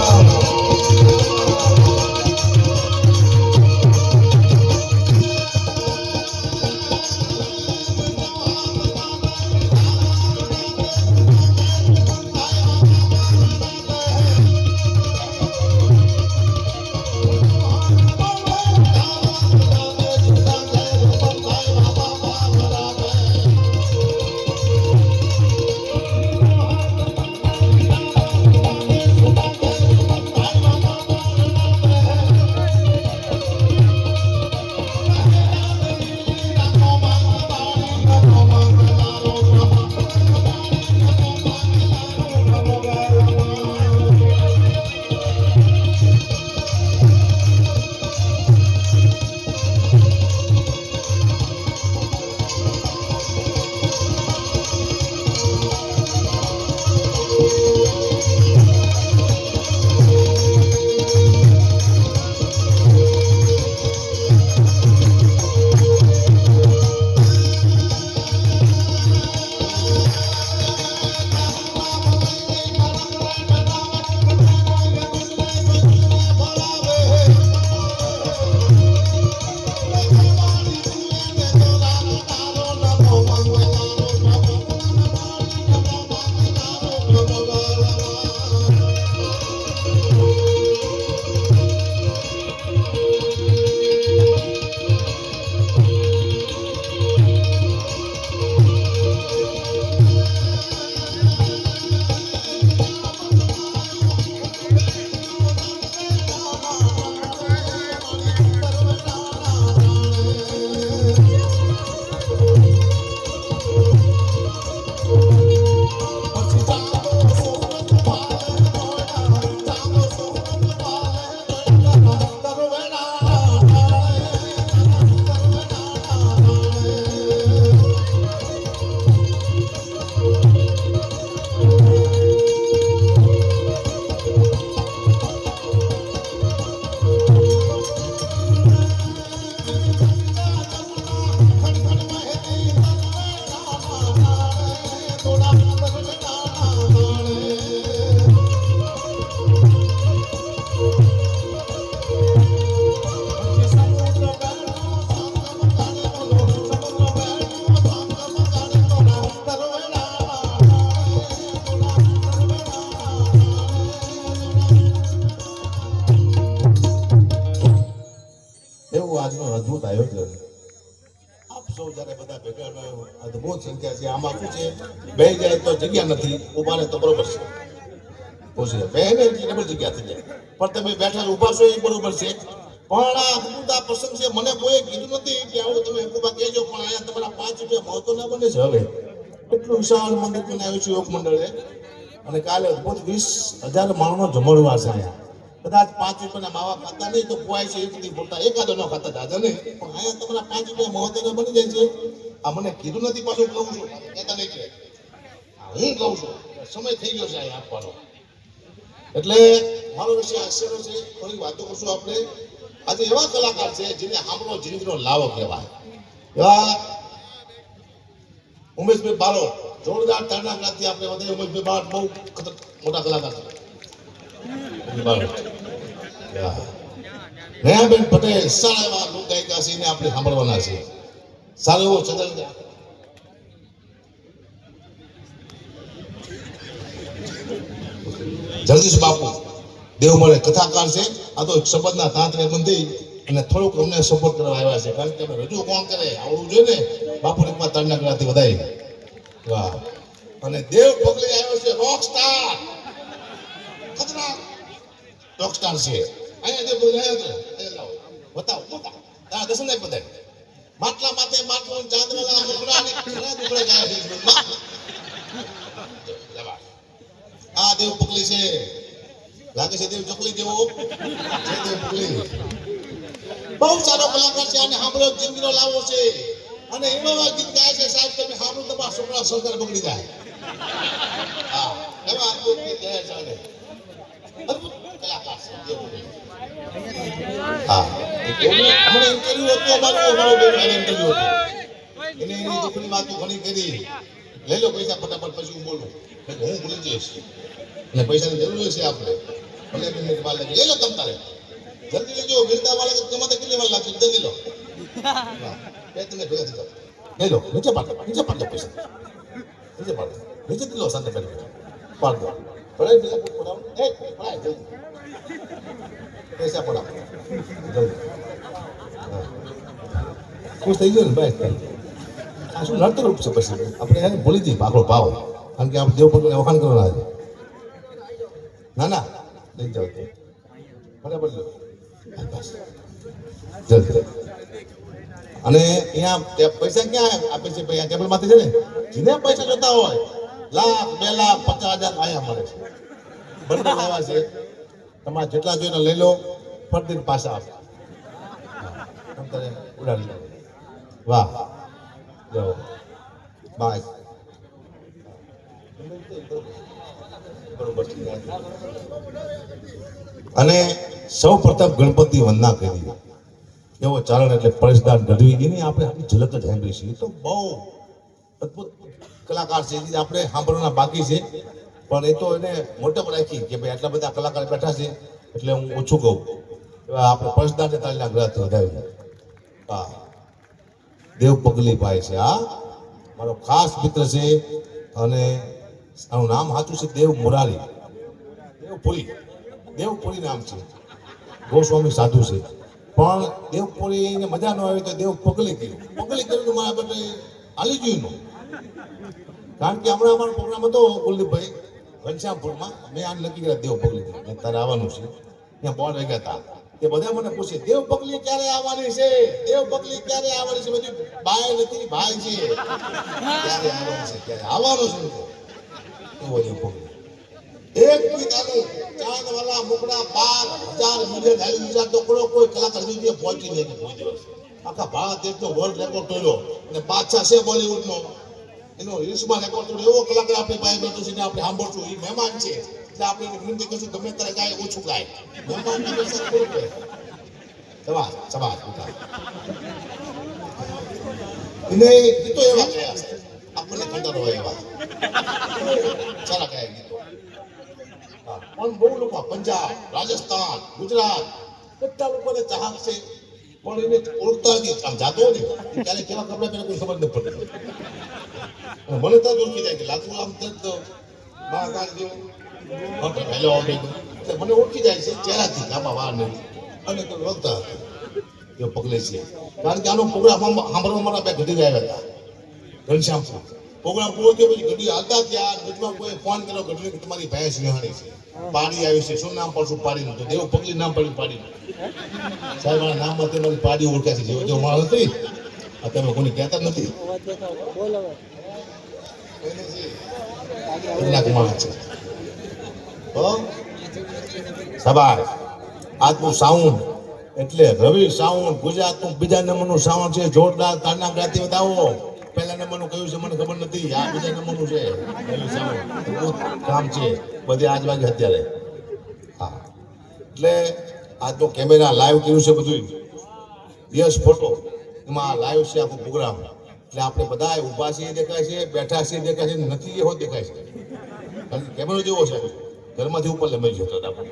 એવું આયોજન આપ સૌ જ્યારે બધા ભેગા સંખ્યા છે. આમાં શું છે? બે જાય તો જગ્યા નથી ઊભા તો બરોબર છે. પૂછે બે ને જગ્યા થઈ જાય. પણ તમે બેઠા ઊભા છો, એ બરોબર છે. પણ આ અદ્ભુત પ્રસંગ છે. મને કોઈ કીધું નથી કે આવું તમે કહેજો, પણ અહીંયા તમારા પાંચ રૂપિયા મહત્વ બને છે. એટલું વિશાળ મંદિર બનાવ્યું છે યોગ અને કાલે અદભુત વીસ હજાર માણસો જમણવાર છે અહીંયા. કદાચ પાંચ રૂપિયાના માવા ખાતા નહીં તો ખોવાય છે, એ બધી પોતા એકાદો ન ખાતા દાદા ને પણ અહીંયા તમારા પાંચ રૂપિયા મહત્વના બની જાય છે. આ મને કીધું નથી, પાછું કહું છું. કહેતા નહીં કે. હું કહું છું. સમય થઈ ગયો છે અહીંયા આપવાનો. એટલે મારો વિષય આશ્ચર્ય છે. થોડી વાતો કરશું આપણે. આજે એવા કલાકાર છે જેને આપણો જિંદગીનો લાવો કહેવાય. એવા ઉમેશભાઈ બારો જોરદાર તરણા આપણે બધા ઉમેશભાઈ બાર બહુ મોટા કલાકાર છે. ઉમેશભાઈ બારોટ. પટેલ સારા એવા છે આપણે સાંભળવાના છે સારો એવો ચંદ્ર જગદીશ બાપુ, દેવ મળે કથાકાર છે. આ તો શબ્દના તાંત્રે બંધી અને થોડુંક અમને સપોર્ટ કરવા આવ્યા છે. કારણ કે અમે રજૂ કોણ કરે આવડું જોઈએ ને. બાપુ એકમાં તરના કરાથી વધારે. વાહ. અને દેવ પગલી આવ્યો છે રોક સ્ટાર ખતરા રોક સ્ટાર છે. અહીંયા બોલ લાવો બતાવો બતાવો. તારા દર્શન નહીં બધાય માટલા માથે માટલો ચાંદવાલા મુકડા ને ઘણા દુકડા ગાય છે. આ દેવ પગલી છે. લાગે છે દેવ ચોકલી જેવો. છે દેવ પગલી બહુ સારો કલાકાર છે અને સાંભળો જિંદગીનો લાવો છે. અને એમાં ગીત ગાય છે, સાહેબ, તમે સાંભળો તમારા છોકરા સંસ્કાર બગડી જાય. હા એવા અદભુત ગીત ગાય છે અદભુત કલાકાર છે, દેવ પગલી. હા. કરી. લઈ લો પૈસા ફટાફટ, પછી હું હું ભૂલી જઈશ. અને પૈસાની જરૂર છે આપણે. ભલે બે લઈ લો. તમ તારે. જલ્દી લેજો મિલતા વાળા કે તે કેટલી વાર લાગશે? જલ્દી લો. લઈ લો. નીચે પાડો. નીચે પાડો પૈસા. નીચે પાડો. નીચે જ લો શાંતિ કરી પૈસા પણ ખુશ થઈ ગયો ને ભાઈ આ શું નડતર રૂપ છે પછી આપણે ભૂલી જઈએ આપણો ભાવ કારણ કે આપણે દેવ ભગવાનને વખાણ કરવાના છે ના ના લઈ જાઓ તો બરાબર જલ્દી અને અહીંયા પૈસા ક્યાં આપે છે ભાઈ ટેબલમાંથી છે ને જેને પૈસા જોતા હોય લાખ બે લાખ પચાસ હજાર અહીંયા મળે છે બંને લાવ્યા છે તમારે જેટલા જોઈને લઈ લો ફરતી પાછા આપો. ઉડાડી લો. વાહ. જાઓ બાય. અને સૌ પ્રથમ ગણપતિ વંદના કરી એવો ચારણ એટલે પરેશદાન ગઢવી. એની આપણે આખી ઝલક જ સાંભળી છીએ તો બહુ અદ્ભુત કલાકાર છે. જે આપણે સાંભળવાના બાકી છે. પણ એ તો એને મોટપ રાખી કે ભાઈ આટલા બધા કલાકાર બેઠા છે, એટલે હું ઓછું કહું. આપણે પરસદાન તાલીના ગ્રહ વધાવી હા. દેવ પગલી ભાઈ છે આ મારો ખાસ મિત્ર છે અને આનું નામ સાચું છે દેવ મુરારી. દેવપુરી દેવપુરી નામ છે. ગોસ્વામી સાધુ છે. પણ દેવપુરીને મજા ન આવી તો દેવ પગલી કર્યું પગલી કર્યું મારા બેટે હાલી ગયું કારણ કે હમણાં અમારો પ્રોગ્રામ હતો કુલદીપભાઈ ઘનશ્યામપુરમાં મેં આમ નક્કી કર્યા, દેવ પગલી તારે આવવાનું છે. ત્યાં બોર્ડ વાગ્યા હતા. તે બધા મને પૂછે, દેવ પગલી ક્યારે આવવાની છે? દેવ પગલી ક્યારે આવવાની છે? બધું બાય નથી, ભાઈ છે. ક્યારે આવવાનું છે? ક્યારે આવવાનું છે. એવો દેવ પગલી એક ગીતાનું ચાંદ વાલા મુકડા, બાર હજાર મિલિયન હાલી તો કોઈ કલાકાર સુધી પહોંચી નહીં કોઈ દિવસ આખા ભારત દેશનો વર્લ્ડ રેકોર્ડ તોડ્યો અને બાદશાહ છે બોલિવૂડનો એનો હિલ્સમાં રેકોર્ડ તોડ્યો એવો કલાકાર આપણી પાસે બેઠો છે ને આપણે સાંભળશું એ મહેમાન છે એટલે આપણે એને વિનંતી કરશું ગમે ત્યારે ગાય ઓછું ગાય મહેમાન હંમેશા થોડું કહે સવાસ સવાસ ઉઠા એને ગીતો એવા ગયા છે આપણને કંટાળો હોય એવા સારા ગાય ગીતો હા, પણ બહુ લોકો પંજાબ રાજસ્થાન ગુજરાત બધા લોકોને ચાહક છે પણ એને ઓળખતા નથી આમ જાતો ને ત્યારે કેવા કપડા પહેરે કોઈ ખબર નથી પડતી અને મને તો ઓળખી જાય કે લાગુ આમ તો મને ઓળખી જાય છે ચહેરાથી આમાં વાર નહીં. અને તો હતા. એ પગલે છે. કારણ કે આનો પ્રોગ્રામ સાંભળવા મારા બે ઘડી ગયા હતા. ઘનશ્યામપુર. પ્રોગ્રામ પૂરો થયો પછી ઘડી હાલતા ત્યાં વચમાં કોઈ ફોન કર્યો ઘડી કે તમારી ભેંસ નિહાળી છે. પાડી આવી છે. શું નામ પડશું? પાડીનું. તો દેવ પગલી નામ પડ્યું પાડીનું. સાહેબ મારા નામમાં તમારી પાડી ઓળખ્યા છે. જેવો જેવો માણસ હતી આ તમે કોને કહેતા નથી. કલાક માણસ હો? આજનું સાઉન્ડ એટલે રવિ સાઉન્ડ, ગુજરાતનું બીજા નંબરનું સાઉન્ડ છે. જોરદાર તારના ગાતી બતાવો પહેલા નંબરનું કયું છે મને ખબર નથી. આ બીજા નંબરનું છે. રવિ સાઉન્ડ. કામ છે. બધી આજુબાજુ અત્યારે. હા. એટલે આજનો કેમેરા લાઈવ કર્યું છે બધું યસ ફોટો એમાં લાઈવ છે આખો પ્રોગ્રામ એટલે આપણે બધા ઊભા છીએ, દેખાય છે, બેઠા છીએ, દેખાય છે, નથી એવો દેખાય છે. કેમેરો જેવો છે. ઘરમાંથી ઉપર લંબાઈ જતો હતો આપણે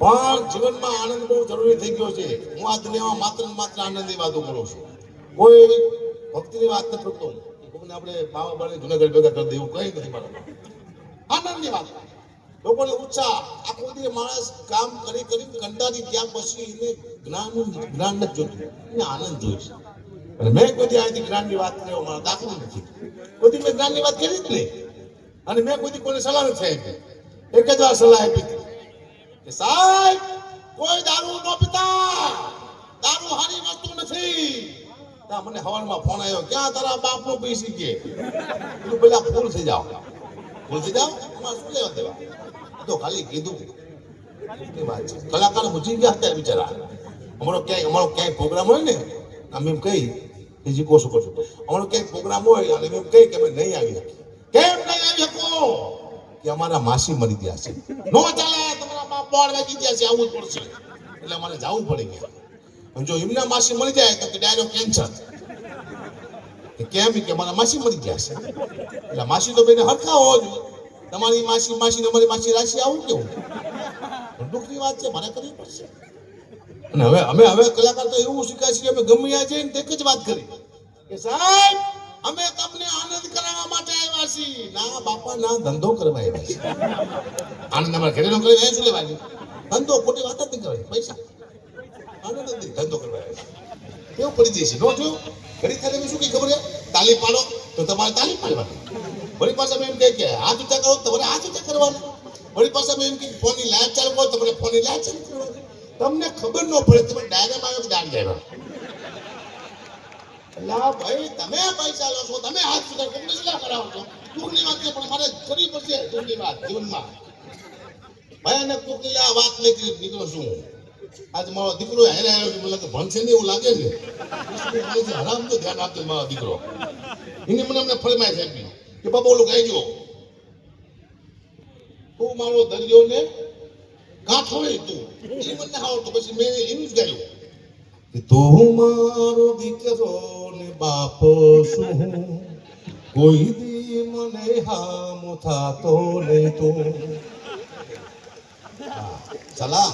પણ જીવનમાં આનંદ બહુ જરૂરી થઈ ગયો છે. હું આ દુનિયામાં માત્ર માત્ર આનંદની વાતો કરું છું. કોઈ ભક્તિની વાત નથી કરતો કોઈને આપણે બાવા બાળે જુનાગઢ ભેગા કરી દેવું કંઈ નથી મારા આનંદની વાત. લોકોને ઉત્સાહ. આખો દી માણસ કામ કરી કરી, કંટાળી ત્યાં પછી એને જ્ઞાન જ્ઞાન નથી જોતું. એને આનંદ જોઈએ છે. અને મેં કોઈ આજથી જ્ઞાનની વાત કરી મારો દાખલો નથી. કોઈ મેં જ્ઞાનની વાત કરી જ નહીં. અને મેં કોઈ કોઈને સલાહ નથી આપી. એક જ વાર સલાહ આપી કે, સાહેબ, કોઈ દારૂ ન પીતા. દારૂ હારી વસ્તુ નથી. ત્યાં મને હવારમાં ફોન આવ્યો, ક્યાં તારા બાપનું પીસી કે? કીધું, પેલા ફૂલ થઈ જાઓ. ફૂલ થઈ જાઓ? એમાં શું લેવા દેવા? તો ખાલી કીધું. કલાકાર મૂકી ગયા હતા બિચારા. અમારો ક્યાંય અમારો ક્યાંય પ્રોગ્રામ હોય ને અમે એમ કહી કે જી કહો શકો અમારો ક્યાંય પ્રોગ્રામ હોય અને એમ કહી કે અમે નહીં આવી શકીએ. કેમ નહીં આવી શકો? કે અમારા માસી મરી ગયા છે. નો ચાલે, તમારા બાપ બોળ વેચી ગયા છે, આવું જ પડશે. એટલે અમારે જવું પડે ગયા જો એમના માસી મરી જાય તો કે ડાયરેક્ટ કેન્સર કેમ? કે અમારા માસી મરી ગયા છે. એટલે માસી તો બેને હરખા હોવા જોઈએ. તમારી માસી માસી અમારી માસી રાશિ આવું કેવું? દુઃખની વાત છે, મારે કરવી પડશે. અને હવે અમે હવે કલાકાર તો એવું શીખ્યા છે અમે ગમે તે એક જ વાત કરી કે સાહેબ, અમે તમને આનંદ કરાવવા માટે આવ્યા છીએ. ના, બાપા, ના, ધંધો કરવા આવ્યા છીએ. આનંદ અમારે ઘરે નોકરી અહીંયા લેવા ધંધો, ખોટી વાત જ નહીં કરવાની પૈસા. આનંદ નથી ધંધો કરવા આવ્યા કેવું પડી જશે નો જો ઘડી થાય શું કઈ ખબર છે? તાલી પાડો, તો તમારે તાલી પાડવાની. વળી પાછા એમ કહે કે, હાથ ઊંચા કરો, તમારે હાથ ઊંચા કરવાના. વળી પાછા એમ કે, ફોનની લાઈટ ચાલુ કરો, તમારે ફોનની લાઈટ ચાલુ તમને ખબર ન પડે તમે ડાયરેક્ટ આવ્યો દાન દેવા લા ભાઈ, તમે પૈસા લો છો, તમે હાથ સુધાર કોને શું કરાવો છો. દુઃખની વાત પણ મારે કરવી પડશે દુઃખની વાત જીવનમાં ભયાનક દુઃખની આ વાત લઈ નીકળો છું આજ મારો દીકરો હેરે આવ્યો છે, મને ભણશે ને એવું લાગે છે. હરામ તો ધ્યાન આપજો મારો દીકરો. એને મને અમને ફરમાય છે કે, બાબા, ઓલું કહેજો તું મારો દરિયો ને ગાંઠો હોય તું. એ મને આવડતું પછી મેં એનું જ ગાયું. તું મારો દીકરો ને બાપ શું કોઈ દી મને હામ થાતો નહીં તો ચલા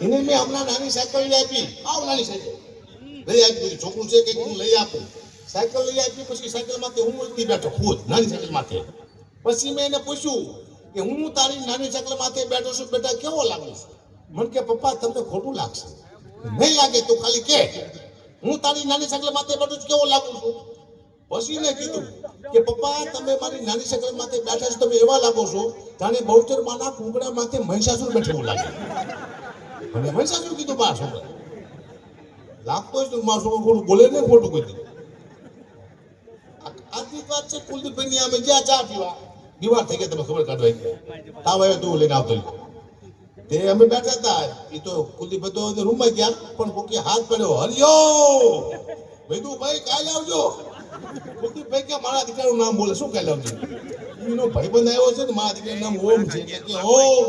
એને મેં હમણાં નાની સાયકલ લઈ આપી. આવ નાની સાયકલ. લઈ આપી છોકરું છે કે હું લઈ આપું. સાયકલ લઈ આપી પછી સાયકલમાંથી હું ઉલટી બેઠો. ખુદ નાની સાયકલ માથે. પછી મેં એને પૂછ્યું કે હું તારી નાની સાયકલ માથે બેઠો છું, બેટા, કેવો લાગુ છું? મને કે, પપ્પા, તમને ખોટું લાગશે. નહીં લાગે, તું ખાલી કે, હું તારી નાની સાયકલ માથે બેઠો છું, કેવો લાગુ છું? પછી મેં કીધું કે, પપ્પા, તમે મારી નાની સાયકલ માથે બેઠા છો, તમે એવા લાગો છો જાણે બહુચર માના કુંગડા માથે મહિષાસુર બેઠો એવું લાગે. અને મહિષાસુર કીધું, મારા છોકરા, લાગતો જ નથી મારો છોકરો ખોટું બોલે ને ખોટું કહી દીધું આ- આજની જ વાત છે કુલદીપભાઈ ની અમે જ્યાં ચા પીવા. બીમાર થઈ ગયા તમે ખબર કાઢવા ગયા. તાવ આવ્યો તું લઈને આવતો તે અમે બેઠા હતા એ તો કુલદીપભાઈ તો રૂમમાં ગયા, પણ કોકે હાથ પડ્યો, હરિયો! ભાઈ ભાઈ, કાલે આવજો. કુલદીપભાઈ કે, મારા દીકરાનું નામ બોલે, શું કાલે આવજો? એનો ભાઈબંધ આવ્યો છે ને, મારા દીકરાનું નામ ઓમ છે, કે ઓમ.